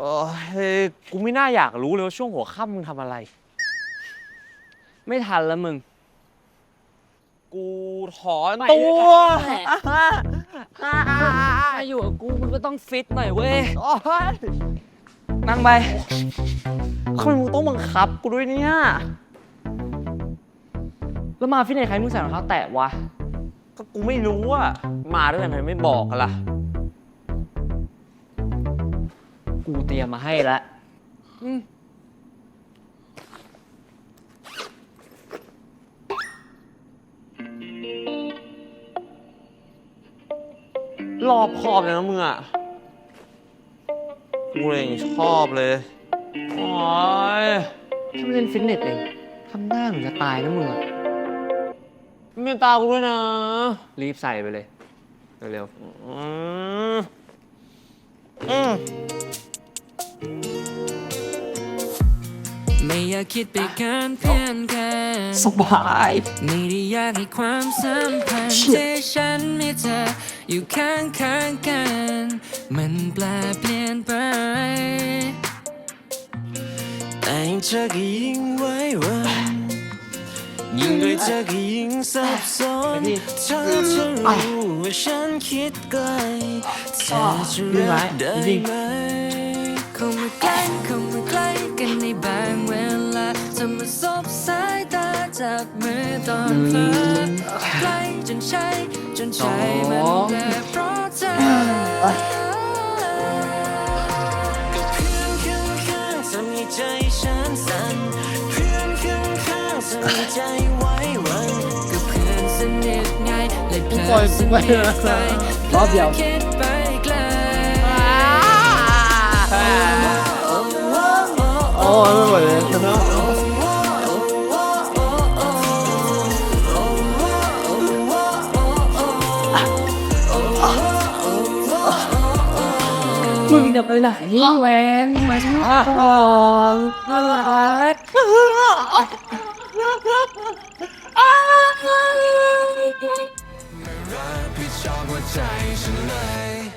เอ้ยกูไม่น่าอยากรู้เลยว่าช่วงหัวค่ำมึงทำอะไร ไม่ทันแล้วมึง กูถอนไปตัด้วยวกันมาอยู่กับกูมึงก็ต้องฟิตหน่อยเว้ย โอ๊ยนั่งไปทำไมมึงต้องบังคับกูด้วยเนี่ย แล้วมาฟิตเนสใครมึงใส่รองเท้าแตะวะ ก็กูไม่รู้อะมาด้วยกันทำไมไม่บอกกันล่ะ กูเตรียมมาให้แล้วรอบคอบเลยนะมึงอะกูเลยยังชอบเลย โอ้ยถ้าไม่เล่นฟิตเนสเองทำหน้าเหมือนจะตายนะมึงอะเมตตากูด้วยนะ รีบใส่ไปเลย เร็วอืมอืม อยากคิดไปการเพียนแค่ๆสบายไม่ได้อยากให้ความสัมพันธ์ที่ฉันมีเธออยู่ข้างข้างๆกัน มันแปลเปลี่ยนไปแต่ยิ่งเธอก็ยิ่งไว้วันยิ่งด้วยเธอก็ยิ่งสับสนเธอจะรู้ว่าฉันคิดไกลเธอจะรับได้ไหมเข้ามาใกล้เข้ามาใกล้กันในบางเวลา จับมือตอนเพ้อใกล้จนใช่จนใจมันแปรเพราะเธอกับเพื่อนข้างๆทำให้ใจฉันสั่นเพื่อนข้างๆทำให้ใจไว้วันกับเพื่อนสนิทไงเลยเพลินสนิทไปรอบเดียวคิดไปไกลโอ้ มึงจะไปไหนแหวนมาชอบไม่รับผิดชอบหัวใจฉันเลย